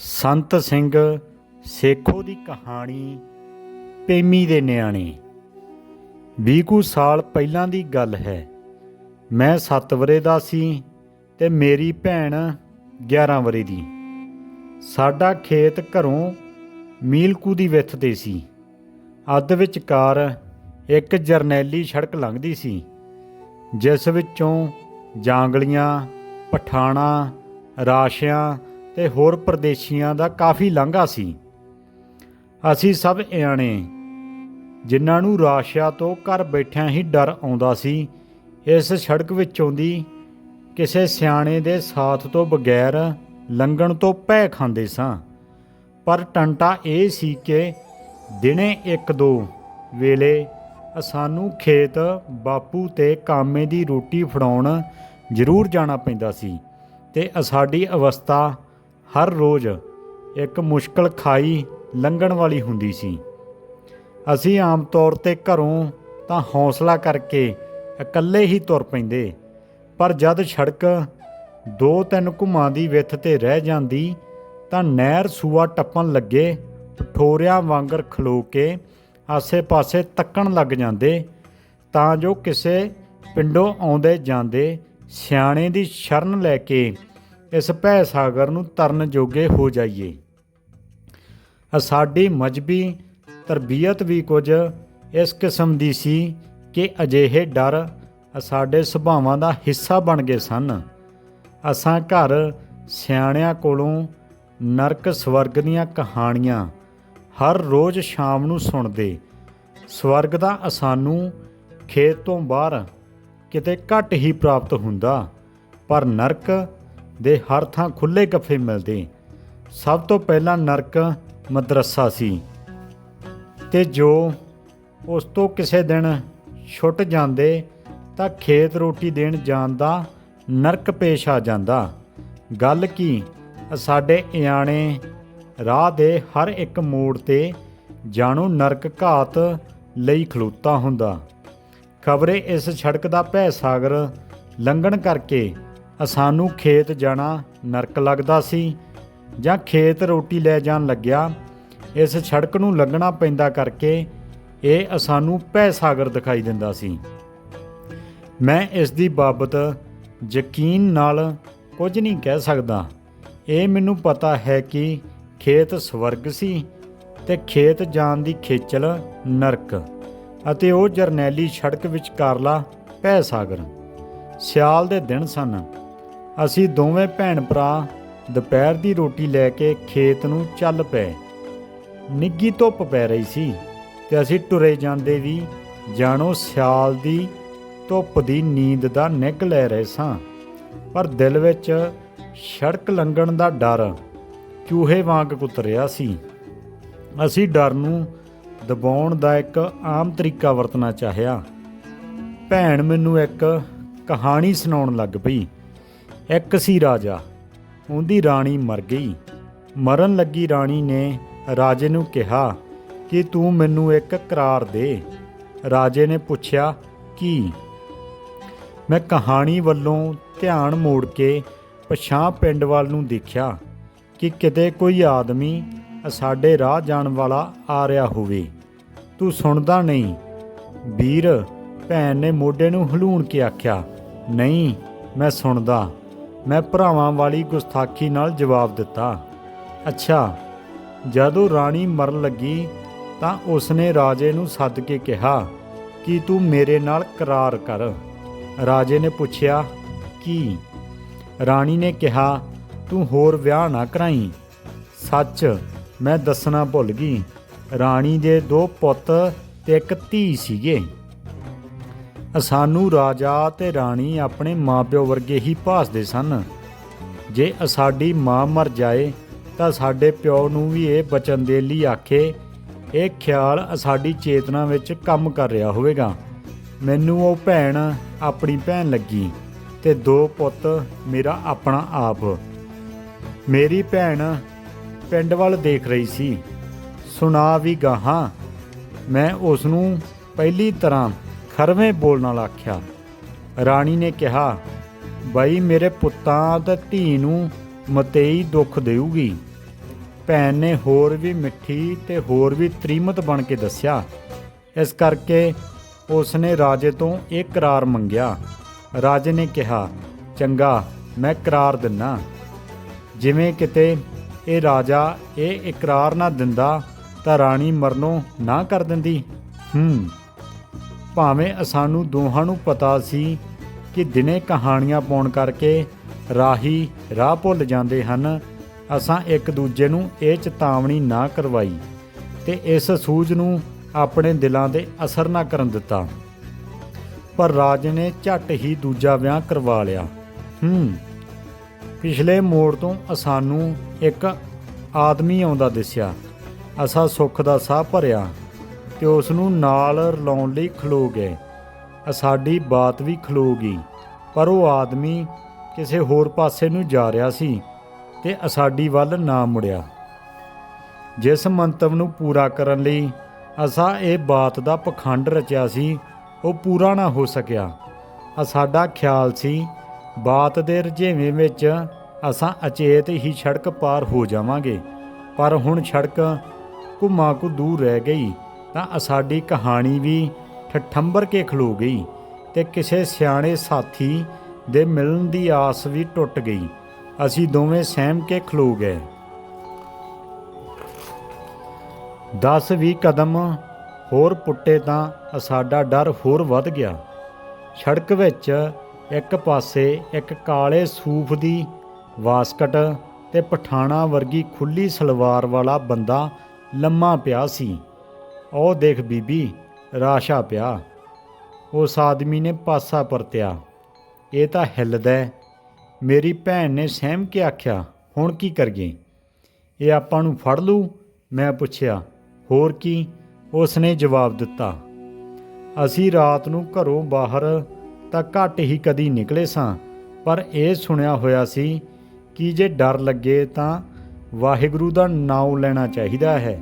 ਸੰਤ ਸਿੰਘ ਸੇਖੋ ਦੀ ਕਹਾਣੀ, ਪੇਮੀ ਦੇ ਨਿਆਣੇ। ਵੀਹ ਕੁ ਸਾਲ ਪਹਿਲਾਂ ਦੀ ਗੱਲ ਹੈ। ਮੈਂ 7 ਵਰੇ ਦਾ ਸੀ ਤੇ ਮੇਰੀ ਭੈਣ 11 ਵਰੇ ਦੀ। ਸਾਡਾ ਖੇਤ ਘਰੋਂ ਮੀਲਕੂ ਦੀ ਵਿੱਥ ਤੇ ਸੀ। ਅੱਧ ਵਿਚਕਾਰ ਇੱਕ ਜਰਨੈਲੀ ਸੜਕ ਲੰਘਦੀ ਸੀ, ਜਿਸ ਵਿੱਚੋਂ ਜਾਂਗਲੀਆਂ, ਪਠਾਣਾ, ਰਾਸ਼ਿਆਂ ਤੇ ਹੋਰ ਪ੍ਰਦੇਸ਼ੀਆਂ ਦਾ ਕਾਫੀ ਲਾਂਘਾ ਸੀ। ਅਸੀਂ ਸਭ ਇਆਣੇ, ਜਿਨ੍ਹਾਂ ਨੂੰ ਰਾਸ਼ਿਆ ਤੋਂ ਘਰ ਬੈਠਿਆਂ ਹੀ ਡਰ ਆਉਂਦਾ ਸੀ, ਇਸ ਸੜਕ ਵਿੱਚੋਂ ਦੀ ਕਿਸੇ ਸਿਆਣੇ ਦੇ ਸਾਥ ਤੋਂ ਬਗੈਰ ਲੰਘਣ ਤੋਂ ਭੈ ਖਾਂਦੇ ਸਾਂ। ਪਰ ਟੰਟਾ ਇਹ ਸੀ ਕਿ ਦਿਨੇ ਇੱਕ ਦੋ ਵੇਲੇ ਸਾਨੂੰ ਖੇਤ ਬਾਪੂ ਤੇ ਕਾਮੇ ਦੀ ਰੋਟੀ ਫੜਾਉਣ ਜ਼ਰੂਰ ਜਾਣਾ ਪੈਂਦਾ ਸੀ ਤੇ ਸਾਡੀ ਅਵਸਥਾ ਹਰ ਰੋਜ਼ ਇੱਕ ਮੁਸ਼ਕਲ ਖਾਈ ਲੰਘਣ ਵਾਲੀ ਹੁੰਦੀ ਸੀ। ਅਸੀਂ ਆਮ ਤੌਰ ਤੇ ਘਰੋਂ ਤਾਂ ਹੌਸਲਾ ਕਰਕੇ ਇਕੱਲੇ ਹੀ ਤੁਰ ਪੈਂਦੇ, ਪਰ ਜਦ ਸੜਕ ਦੋ ਤਿੰਨ ਘੁਮਾਂ ਦੀ ਵਿੱਥ ਤੇ ਰਹਿ ਜਾਂਦੀ ਤਾਂ ਨਹਿਰ ਸੂਆ ਟੱਪਣ ਲੱਗੇ, ਠੋਰਿਆਂ ਵਾਂਗਰ ਖਲੋ ਕੇ ਆਸੇ-ਪਾਸੇ ਤੱਕਣ ਲੱਗ ਜਾਂਦੇ, ਤਾਂ ਜੋ ਕਿਸੇ ਪਿੰਡੋਂ ਆਉਂਦੇ ਜਾਂਦੇ ਸਿਆਣੇ ਦੀ ਸ਼ਰਨ ਲੈ ਕੇ ਇਸ ਭੈ ਸਾਗਰ ਨੂੰ ਤਰਨ ਜੋਗੇ ਹੋ ਜਾਈਏ। ਅ ਸਾਡੀ ਮਜਬੀ ਤਰਬੀਅਤ ਵੀ ਕੁਝ ਇਸ ਕਿਸਮ ਦੀ ਸੀ ਕਿ ਅਜਿਹੇ ਡਰ ਸਾਡੇ ਸੁਭਾਵਾਂ ਦਾ ਹਿੱਸਾ ਬਣ ਗਏ ਸਨ। ਅਸਾਂ ਘਰ ਸਿਆਣਿਆਂ ਕੋਲੋਂ ਨਰਕ ਸਵਰਗ ਦੀਆਂ ਕਹਾਣੀਆਂ ਹਰ ਰੋਜ਼ ਸ਼ਾਮ ਨੂੰ ਸੁਣਦੇ। ਸਵਰਗ ਦਾ ਅਸਾਨੂੰ ਖੇਤ ਤੋਂ ਬਾਹਰ ਕਿਤੇ ਘੱਟ ਹੀ ਪ੍ਰਾਪਤ ਹੁੰਦਾ, ਪਰ ਨਰਕ ਦੇ ਹਰ ਥਾਂ ਖੁੱਲੇ ਗੱਫੇ ਮਿਲਦੇ। ਸਭ ਤੋਂ ਪਹਿਲਾਂ ਨਰਕ ਮਦਰਸਾ ਸੀ। ਤੇ ਜੋ ਉਸ ਤੋਂ ਕਿਸੇ ਦਿਨ ਛੁੱਟ ਜਾਂਦੇ, ਤਾਂ ਖੇਤ ਰੋਟੀ ਦੇਣ ਜਾਣ ਦਾ ਨਰਕ ਪੇਸ਼ ਆ ਜਾਂਦਾ। ਗੱਲ ਕੀ? ਸਾਡੇ ਇਆਣੇ ਰਾਹ ਦੇ ਹਰ ਇੱਕ ਮੋੜ ਤੇ ਜਾਣੂ ਨਰਕ ਘਾਤ ਲਈ ਖਲੋਤਾ ਹੁੰਦਾ। ਖਬਰੇ ਇਸ ਸੜਕ ਦਾ ਭੈ ਸਾਗਰ ਲੰਘਣ ਕਰਕੇ ਅਸਾਨੂੰ ਖੇਤ ਜਾਣਾ ਨਰਕ ਲੱਗਦਾ ਸੀ ਜਾਂ ਖੇਤ ਰੋਟੀ ਲੈ ਜਾਣ ਲੱਗਿਆ, ਇਸ ਸੜਕ ਨੂੰ ਲੰਘਣਾ ਪੈਂਦਾ ਕਰਕੇ ਇਹ ਅਸਾਨੂੰ ਭੈ ਸਾਗਰ ਦਿਖਾਈ ਦਿੰਦਾ ਸੀ। ਮੈਂ ਇਸ ਦੀ ਬਾਬਤ ਯਕੀਨ ਨਾਲ ਕੁਝ ਨਹੀਂ ਕਹਿ ਸਕਦਾ। ਇਹ ਮੈਨੂੰ ਪਤਾ ਹੈ ਕਿ ਖੇਤ ਸਵਰਗ ਸੀ ਤੇ ਖੇਤ ਜਾਣ ਦੀ ਖੇਚਲ ਨਰਕ ਅਤੇ ਉਹ ਜਰਨੈਲੀ ਸੜਕ ਵਿਚਕਾਰਲਾ ਭੈ ਸਾਗਰ ਸਿਆਲ ਦੇ ਦਿਨ ਸਨ। ਅਸੀਂ ਦੋਵੇਂ ਭੈਣ ਭਰਾ ਦੁਪਹਿਰ ਦੀ ਰੋਟੀ ਲੈ ਕੇ ਖੇਤ ਨੂੰ ਚੱਲ ਪਏ। ਨਿੱਗੀ ਧੁੱਪ ਪੈ ਰਹੀ ਸੀ ਤੇ ਅਸੀਂ ਟੁਰੇ ਜਾਂਦੇ ਵੀ ਜਾਣੋ ਸਿਆਲ ਦੀ ਧੁੱਪ ਦੀ ਨੀਂਦ ਦਾ ਨਿੱਘ ਲੈ ਰਹੇ ਸਾਂ। ਪਰ ਦਿਲ ਵਿੱਚ ਸੜਕ ਲੰਘਣ ਦਾ ਡਰ ਚੂਹੇ ਵਾਂਗ ਕੁਤਰਿਆ ਸੀ। ਅਸੀਂ ਡਰ ਨੂੰ ਦਬਾਉਣ ਦਾ ਇੱਕ ਆਮ ਤਰੀਕਾ ਵਰਤਣਾ ਚਾਹਿਆ। ਭੈਣ ਮੈਨੂੰ ਇੱਕ ਕਹਾਣੀ ਸੁਣਾਉਣ ਲੱਗ ਪਈ। ਇੱਕ ਸੀ ਰਾਜਾ, ਉਹਦੀ ਰਾਣੀ ਮਰ ਗਈ। ਮਰਨ ਲੱਗੀ ਰਾਣੀ ਨੇ ਰਾਜੇ ਨੂੰ ਕਿਹਾ ਕਿ ਤੂੰ ਮੈਨੂੰ ਇੱਕ ਕਰਾਰ ਦੇ। ਰਾਜੇ ਨੇ ਪੁੱਛਿਆ, ਕੀ? ਮੈਂ ਕਹਾਣੀ ਵੱਲੋਂ ਧਿਆਨ ਮੋੜ ਕੇ ਪਛਾਂ ਪਿੰਡ ਵੱਲ ਨੂੰ ਦੇਖਿਆ ਕਿ ਕਿਤੇ ਕੋਈ ਆਦਮੀ ਸਾਡੇ ਰਾਹ ਜਾਣ ਵਾਲਾ ਆ ਰਿਹਾ ਹੋਵੇ। ਤੂੰ ਸੁਣਦਾ ਨਹੀਂ? ਵੀਰ ਭੈਣ ਨੇ ਮੋਢੇ ਨੂੰ ਹਲੂਣ ਕੇ ਆਖਿਆ, ਨਹੀਂ, ਮੈਂ ਸੁਣਦਾ। ਮੈਂ ਭਰਾਵਾਂ ਵਾਲੀ ਗੁਸਤਾਖੀ ਨਾਲ ਜਵਾਬ ਦਿੱਤਾ, ਅੱਛਾ, ਜਦੋਂ ਰਾਣੀ ਮਰਨ ਲੱਗੀ ਤਾਂ ਉਸਨੇ ਰਾਜੇ ਨੂੰ ਸੱਦ ਕੇ ਕਿਹਾ, ਕਿ ਤੂੰ ਮੇਰੇ ਨਾਲ ਕਰਾਰ ਕਰ? ਰਾਜੇ ਨੇ ਪੁੱਛਿਆ, ਕੀ? ਰਾਣੀ ਨੇ ਕਿਹਾ, ਤੂੰ ਹੋਰ ਵਿਆਹ ਨਾ ਕਰਾਈ। ਸੱਚ, ਮੈਂ ਦੱਸਣਾ ਭੁੱਲ ਗਈ। ਰਾਣੀ ਦੇ ਦੋ ਪੁੱਤ ਤੇ ਇੱਕ ਧੀ ਸੀਗੇ। ਸਾਨੂੰ ਰਾਜਾ ਤੇ ਰਾਣੀ ਆਪਣੇ ਮਾਪਿਓ ਵਰਗੇ ਹੀ ਭਾਸਦੇ ਸਨ। ਜੇ ਸਾਡੀ ਮਾਂ ਮਰ ਜਾਏ, ਤਾਂ ਸਾਡੇ ਪਿਓ ਨੂੰ ਵੀ ਇਹ ਬਚਨ ਦੇ ਲਈ ਆਖੇ, ਇਹ ਖਿਆਲ ਸਾਡੀ ਚੇਤਨਾ ਵਿੱਚ ਕੰਮ ਕਰ ਰਿਹਾ ਹੋਵੇਗਾ। ਮੈਨੂੰ ਉਹ ਭੈਣ ਆਪਣੀ ਭੈਣ ਲੱਗੀ ਤੇ ਦੋ ਪੁੱਤ ਮੇਰਾ ਆਪਣਾ ਆਪ। ਮੇਰੀ ਭੈਣ ਪਿੰਡ ਵੱਲ ਦੇਖ ਰਹੀ ਸੀ। ਸੁਣਾ ਵੀ ਗਾਹਾਂ, ਮੈਂ ਉਸ ਨੂੰ ਪਹਿਲੀ ਤਰ੍ਹਾਂ ਖਰਵੇਂ ਬੋਲ ਨਾਲ ਆਖਿਆ, ਰਾਣੀ ਨੇ ਕਿਹਾ, ਬਾਈ ਮੇਰੇ ਪੁੱਤਾਂ ਤੇ ਧੀ ਨੂੰ ਮਤੇਈ ਦੁੱਖ ਦੇਊਗੀ। ਭੈਣ ਨੇ ਹੋਰ ਵੀ ਮਿੱਠੀ ਤੇ ਹੋਰ ਵੀ ਤ੍ਰੀਮਤ ਬਣ ਕੇ ਦੱਸਿਆ। ਇਸ ਕਰਕੇ ਉਸ ਨੇ ਰਾਜੇ ਤੋਂ ਇਹ ਕਰਾਰ ਮੰਗਿਆ। ਰਾਜੇ ਨੇ ਕਿਹਾ, ਚੰਗਾ, ਮੈਂ ਕਰਾਰ ਦਿੰਨਾ। ਜਿਵੇਂ ਕਿਤੇ ਇਹ ਰਾਜਾ ਇਹ ਇਕਰਾਰ ਨਾ ਦਿੰਦਾ ਤਾਂ ਰਾਣੀ ਮਰਨੋਂ ਨਾ ਕਰ ਦਿੰਦੀ। ਹੂੰ ਭਾਵੇਂ ਸਾਨੂੰ ਦੋਹਾਂ ਨੂੰ ਪਤਾ ਸੀ ਕਿ ਦਿਨੇ ਕਹਾਣੀਆਂ ਪਾਉਣ ਕਰਕੇ ਰਾਹੀ ਰਾਹ ਭੁੱਲ ਜਾਂਦੇ ਹਨ, ਅਸਾਂ ਇੱਕ ਦੂਜੇ ਨੂੰ ਇਹ ਚੇਤਾਵਨੀ ਨਾ ਕਰਵਾਈ ਤੇ ਇਸ ਸੂਝ ਨੂੰ ਆਪਣੇ ਦਿਲਾਂ ਦੇ ਅਸਰ ਨਾ ਕਰਨ ਦਿੱਤਾ। ਪਰ ਰਾਜ ਨੇ ਝੱਟ ਹੀ ਦੂਜਾ ਵਿਆਹ ਕਰਵਾ ਲਿਆ। ਹੂੰ, ਪਿਛਲੇ ਮੋੜ ਤੋਂ ਸਾਨੂੰ ਇੱਕ ਆਦਮੀ ਆਉਂਦਾ ਦਿਸਿਆ। ਅਸਾਂ ਸੁੱਖ ਦਾ ਸਾਹ ਭਰਿਆ। ਤੇ ਉਸ ਨੂੰ ਨਾਲ ਰਲਾਉਣ ਲਈ ਖਲੋ ਗਏ। ਅ ਸਾਡੀ ਬਾਤ ਵੀ ਖਲੋ ਗਈ, ਪਰ ਉਹ ਆਦਮੀ ਕਿਸੇ ਹੋਰ ਪਾਸੇ ਨੂੰ ਜਾ ਰਿਹਾ ਸੀ ਤੇ ਅਸਾਡੀ ਵੱਲ ਨਾ ਮੁੜਿਆ। ਜਿਸ ਮੰਤਵ ਨੂੰ ਪੂਰਾ ਕਰਨ ਲਈ ਅਸਾਂ ਇਹ ਬਾਤ ਦਾ ਪਖੰਡ ਰਚਿਆ ਸੀ, ਉਹ ਪੂਰਾ ਨਾ ਹੋ ਸਕਿਆ। ਅ ਸਾਡਾ ਖਿਆਲ ਸੀ, ਬਾਤ ਦੇ ਰਝੇਵੇਂ ਵਿੱਚ ਅਸਾਂ ਅਚੇਤ ਹੀ ਸੜਕ ਪਾਰ ਹੋ ਜਾਵਾਂਗੇ, ਪਰ ਹੁਣ ਸੜਕ ਘੁੰਮਾ ਕੁ ਦੂਰ ਰਹਿ ਗਈ। ਤਾਂ ਅਸਾਡੀ ਕਹਾਣੀ ਵੀ ਠਠੰਬਰ ਕੇ ਖਲੋ ਗਈ ਤੇ ਕਿਸੇ ਸਿਆਣੇ ਸਾਥੀ ਦੇ ਮਿਲਣ ਦੀ ਆਸ ਵੀ ਟੁੱਟ ਗਈ। ਅਸੀਂ ਦੋਵੇਂ ਸਹਿਮ ਕੇ ਖਲੋ ਗਏ। 10-20 ਕਦਮ ਹੋਰ ਪੁੱਟੇ ਤਾਂ ਸਾਡਾ ਡਰ ਹੋਰ ਵੱਧ ਗਿਆ। ਸੜਕ ਵਿੱਚ ਇੱਕ ਪਾਸੇ ਇੱਕ ਕਾਲੇ ਸੂਫ ਦੀ ਵਾਸਕਟ ਤੇ ਪਠਾਣਾ ਵਰਗੀ ਖੁੱਲੀ ਸਲਵਾਰ ਵਾਲਾ ਬੰਦਾ ਲੰਮਾ ਪਿਆ ਸੀ। ਉਹ ਦੇਖ ਬੀਬੀ, ਰਾਸ਼ਾ ਪਿਆ। ਉਸ ਆਦਮੀ ਨੇ ਪਾਸਾ ਪਰਤਿਆ। ਇਹ ਤਾਂ ਹਿੱਲਦਾ ਮੇਰੀ ਭੈਣ ਨੇ ਸਹਿਮ ਕੇ ਆਖਿਆ, ਹੁਣ ਕੀ ਕਰੀਏ? ਇਹ ਆਪਾਂ ਨੂੰ ਫੜ ਲੂ ਮੈਂ ਪੁੱਛਿਆ, ਹੋਰ ਕੀ? ਉਸ ਨੇ ਜਵਾਬ ਦਿੱਤਾ, ਅਸੀਂ ਰਾਤ ਨੂੰ ਘਰੋਂ ਬਾਹਰ ਤਾਂ ਘੱਟ ਹੀ ਕਦੀ ਨਿਕਲੇ ਸਾਂ, ਪਰ ਇਹ ਸੁਣਿਆ ਹੋਇਆ ਸੀ ਕਿ ਜੇ ਡਰ ਲੱਗੇ ਤਾਂ ਵਾਹਿਗੁਰੂ ਦਾ ਨਾਮ ਲੈਣਾ ਚਾਹੀਦਾ ਹੈ।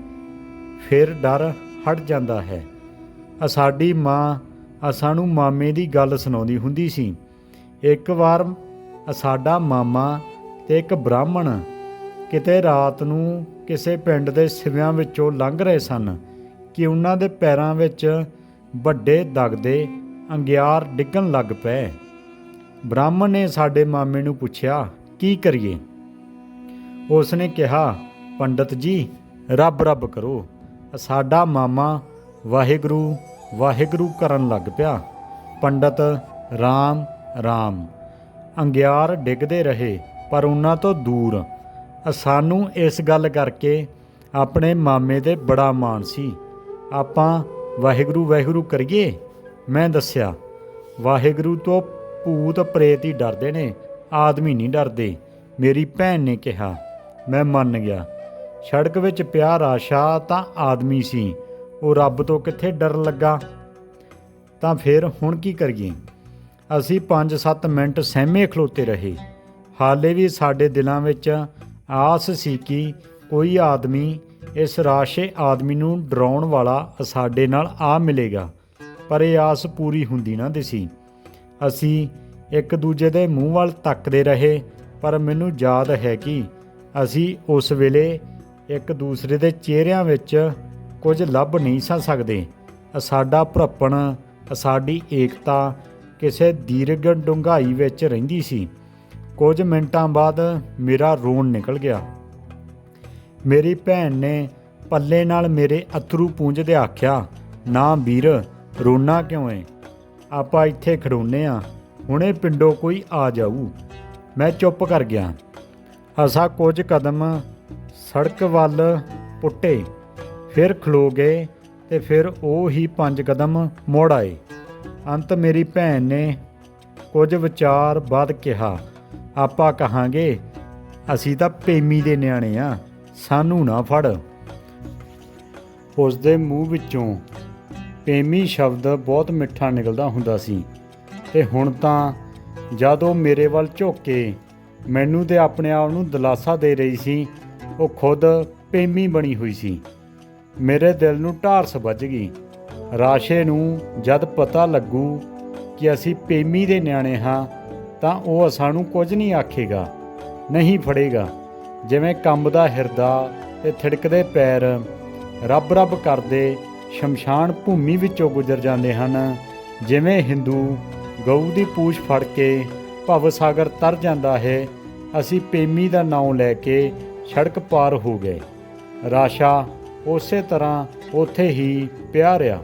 ਫਿਰ ਡਰ ਹਟ ਜਾਂਦਾ ਹੈ। ਆ ਸਾਡੀ ਮਾਂ ਆ ਸਾਨੂੰ ਮਾਮੇ ਦੀ ਗੱਲ ਸੁਣਾਉਂਦੀ ਹੁੰਦੀ ਸੀ। ਇੱਕ ਵਾਰ ਸਾਡਾ ਮਾਮਾ ਤੇ ਇੱਕ ਬ੍ਰਾਹਮਣ ਕਿਤੇ ਰਾਤ ਨੂੰ ਕਿਸੇ ਪਿੰਡ ਦੇ ਸਿਵਿਆਂ ਵਿੱਚੋਂ ਲੰਘ ਰਹੇ ਸਨ ਕਿ ਉਹਨਾਂ ਦੇ ਪੈਰਾਂ ਵਿੱਚ ਵੱਡੇ ਦਗਦੇ ਅੰਗਿਆਰ ਡਿੱਗਣ ਲੱਗ ਪਏ। ਬ੍ਰਾਹਮਣ ਨੇ ਸਾਡੇ ਮਾਮੇ ਨੂੰ ਪੁੱਛਿਆ, ਕੀ ਕਰੀਏ? ਉਸ ਨੇ ਕਿਹਾ, ਪੰਡਤ ਜੀ, ਰੱਬ ਰੱਬ ਕਰੋ। ਸਾਡਾ ਮਾਮਾ ਵਾਹਿਗੁਰੂ ਵਾਹਿਗੁਰੂ ਕਰਨ ਲੱਗ ਪਿਆ। ਪੰਡਤ RAM RAM ਅੰਗਿਆਰ ਡਿੱਗਦੇ ਰਹੇ, ਪਰ ਉਹਨਾਂ ਤੋਂ ਦੂਰ। ਸਾਨੂੰ ਇਸ ਗੱਲ ਕਰਕੇ ਆਪਣੇ ਮਾਮੇ ਤੇ ਬੜਾ ਮਾਣ ਸੀ। ਆਪਾਂ ਵਾਹਿਗੁਰੂ ਵਾਹਿਗੁਰੂ ਕਰੀਏ? ਮੈਂ ਦੱਸਿਆ, ਵਾਹਿਗੁਰੂ ਤੋਂ ਭੂਤ ਪ੍ਰੇਤ ਹੀ ਡਰਦੇ ਨੇ, ਆਦਮੀ ਨਹੀਂ ਡਰਦੇ, ਮੇਰੀ ਭੈਣ ਨੇ ਕਿਹਾ। ਮੈਂ ਮੰਨ ਗਿਆ। ਸੜਕ ਵਿੱਚ ਪਿਆ ਰਾਸ਼ਾ ਤਾਂ ਆਦਮੀ ਸੀ। ਉਹ ਰੱਬ ਤੋਂ ਕਿੱਥੇ ਡਰ ਲੱਗਾ? ਤਾਂ ਫਿਰ ਹੁਣ ਕੀ ਕਰੀਏ? ਅਸੀਂ 5-7 ਮਿੰਟ ਸਹਿਮੇ ਖਲੋਤੇ ਰਹੇ। ਹਾਲੇ ਵੀ ਸਾਡੇ ਦਿਲਾਂ ਵਿੱਚ ਆਸ ਸੀ ਕਿ ਕੋਈ ਆਦਮੀ ਇਸ ਰਾਸ਼ੇ ਆਦਮੀ ਨੂੰ ਡਰਾਉਣ ਵਾਲਾ ਸਾਡੇ ਨਾਲ ਆ ਮਿਲੇਗਾ। ਪਰ ਇਹ ਆਸ ਪੂਰੀ ਹੁੰਦੀ ਨਾ ਦਿਸੀ। ਅਸੀਂ ਇੱਕ ਦੂਜੇ ਦੇ ਮੂੰਹ ਵੱਲ ਤੱਕਦੇ ਰਹੇ, ਪਰ ਮੈਨੂੰ ਯਾਦ ਹੈ ਕਿ ਅਸੀਂ ਉਸ ਵੇਲੇ ਇੱਕ ਦੂਸਰੇ ਦੇ ਚਿਹਰਿਆਂ ਵਿੱਚ ਕੁਝ ਲੱਭ ਨਹੀਂ ਸਾਂ ਸਕਦੇ। ਸਾਡਾ ਭਰਪਣ, ਸਾਡੀ ਏਕਤਾ ਕਿਸੇ ਦੀਰਘ ਡੂੰਘਾਈ ਵਿੱਚ ਰਹਿੰਦੀ ਸੀ। ਕੁਝ ਮਿੰਟਾਂ ਬਾਅਦ ਮੇਰਾ ਰੋਣ ਨਿਕਲ ਗਿਆ। ਮੇਰੀ ਭੈਣ ਨੇ ਪੱਲੇ ਨਾਲ ਮੇਰੇ ਅਥਰੂ ਪੂੰਝਦੇ ਆਖਿਆ, ਨਾ ਵੀਰ, ਰੋਣਾ ਕਿਉਂ ਏ? ਆਪਾਂ ਇੱਥੇ ਖੜੋਨੇ ਆ, ਹੁਣੇ ਪਿੰਡੋਂ ਕੋਈ ਆ ਜਾਊ। ਮੈਂ ਚੁੱਪ ਕਰ ਗਿਆ। ਅਸਾਂ ਕੁਝ ਕਦਮ ਸੜਕ ਵੱਲ ਪੁੱਟੇ, ਫਿਰ ਖਲੋ ਗਏ ਤੇ ਫਿਰ ਉਹ ਹੀ ਪੰਜ ਕਦਮ ਮੋੜ ਆਏ। ਅੰਤ ਮੇਰੀ ਭੈਣ ਨੇ ਕੁਝ ਵਿਚਾਰ ਬਾਅਦ ਕਿਹਾ, ਆਪਾਂ ਕਹਾਂਗੇ, ਅਸੀਂ ਤਾਂ ਪੇਮੀ ਦੇ ਨਿਆਣੇ ਆ, ਸਾਨੂੰ ਨਾ ਫੜ। ਉਸ ਦੇ ਮੂੰਹ ਵਿੱਚੋਂ ਪੇਮੀ ਸ਼ਬਦ ਬਹੁਤ ਮਿੱਠਾ ਨਿਕਲਦਾ ਹੁੰਦਾ ਸੀ ਤੇ ਹੁਣ ਤਾਂ ਜਦ ਉਹ ਮੇਰੇ ਵੱਲ ਝੁੱਕ ਕੇ ਮੈਨੂੰ ਤੇ ਆਪਣੇ ਆਪ ਨੂੰ ਦਿਲਾਸਾ ਦੇ ਰਹੀ ਸੀ ਉਹ ਖੁਦ ਪੇਮੀ ਬਣੀ ਹੋਈ ਸੀ। ਮੇਰੇ ਦਿਲ ਨੂੰ ਢਾਰਸ ਵੱਜ ਗਈ। ਰਾਸ਼ੇ ਨੂੰ ਜਦ ਪਤਾ ਲੱਗੂ ਕਿ ਅਸੀਂ ਪੇਮੀ ਦੇ ਨਿਆਣੇ ਹਾਂ, ਤਾਂ ਉਹ ਸਾਨੂੰ ਕੁਝ ਨਹੀਂ ਆਖੇਗਾ, ਨਹੀਂ ਫੜੇਗਾ। ਜਿਵੇਂ ਕੰਬ ਦਾ ਹਿਰਦਾ ਤੇ ਥਿੜਕਦੇ ਪੈਰ ਰੱਬ ਰੱਬ ਕਰਦੇ ਸ਼ਮਸ਼ਾਨ ਭੂਮੀ ਵਿੱਚੋਂ ਗੁਜ਼ਰ ਜਾਂਦੇ ਹਨ, ਜਿਵੇਂ ਹਿੰਦੂ ਗਊ ਦੀ ਪੂਛ ਫੜ ਕੇ ਭਵ ਸਾਗਰ ਤਰ ਜਾਂਦਾ ਹੈ, ਅਸੀਂ ਪੇਮੀ ਦਾ ਨਾਮ ਲੈ ਕੇ ਸੜਕ ਪਾਰ ਹੋ ਗਏ। ਰਾਸ਼ਾ ਉਸੇ ਤਰ੍ਹਾਂ ਉੱਥੇ ਹੀ ਪਿਆ ਰਿਹਾ।